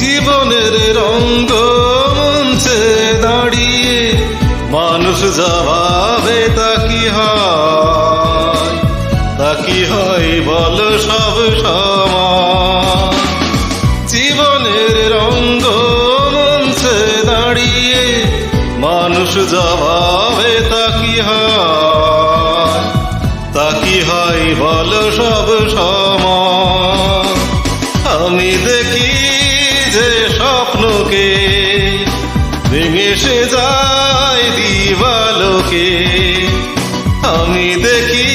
জীবনের রঙ্গ যাভাবে তা কি হয়? তা কি হয় বল সব সময়? জীবনের রঙ্গ মঞ্চে দাঁড়িয়ে মানুষ যাভাবে তা কি হয়? তা কি হয় বল সব সময়? আমি দেখি যে স্বপ্নকে ভেঙে সে যায় দিবালোকে আমি দেখি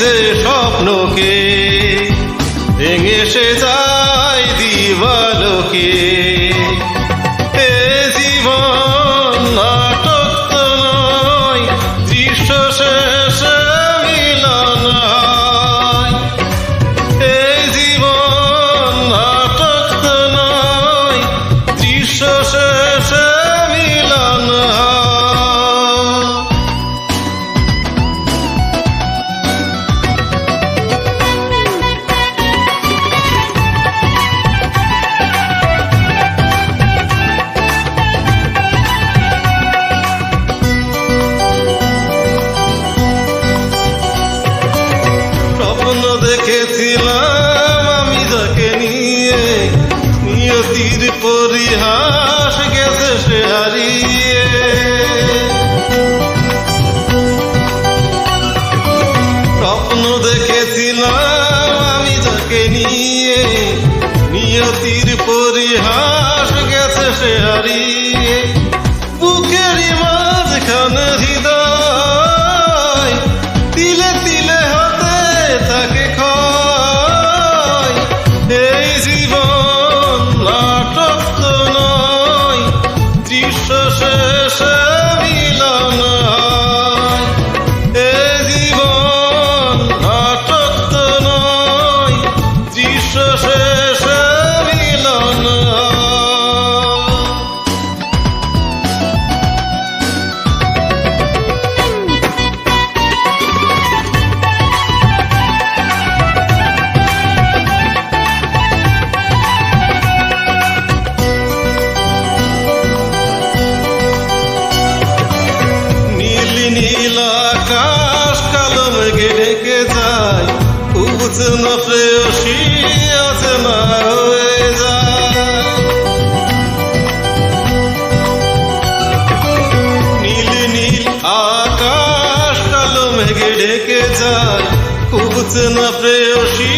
যে স্বপ্নকে ভেঙে সে যায় নিয়তির পরিহাস গেছে সে হারিয়ে। স্বপ্ন দেখেছিলাম আমি যাকে নিয়ে। নিয়তির পরিহাস গেছে সে হারিয়ে। বুকেরই মাঝখানে মেঘে ঢেকে যায়? উবচেনা প্রেয়সী না হয়ে যায়। নীল নীল আকাশ কালো মেঘে ঢেকে যায়। উবচেনা প্রেয়সী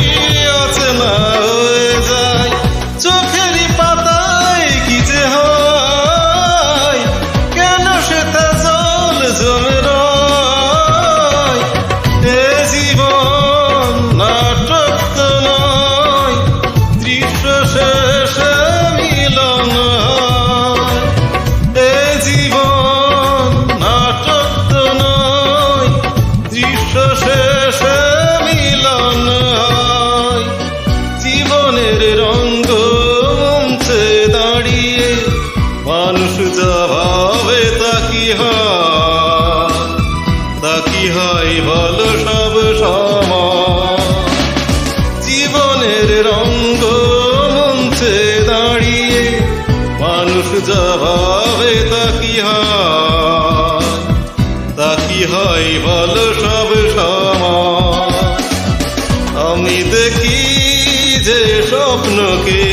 হয় বলো সব সময়। জীবনের রঙ্গ মঞ্চে দাঁড়িয়ে মানুষ যা ভাবে তা কি তা কি হয় বলো সব সময়? আমি দেখি যে স্বপ্নকে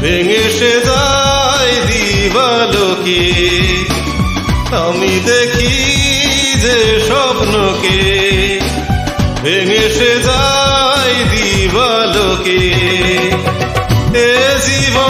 ভেঙে সে যায় দিবালোকে। আমি দেখি যে স্বপ্নকে ভেঙে সে যায় দিবালোকে। এ জীবন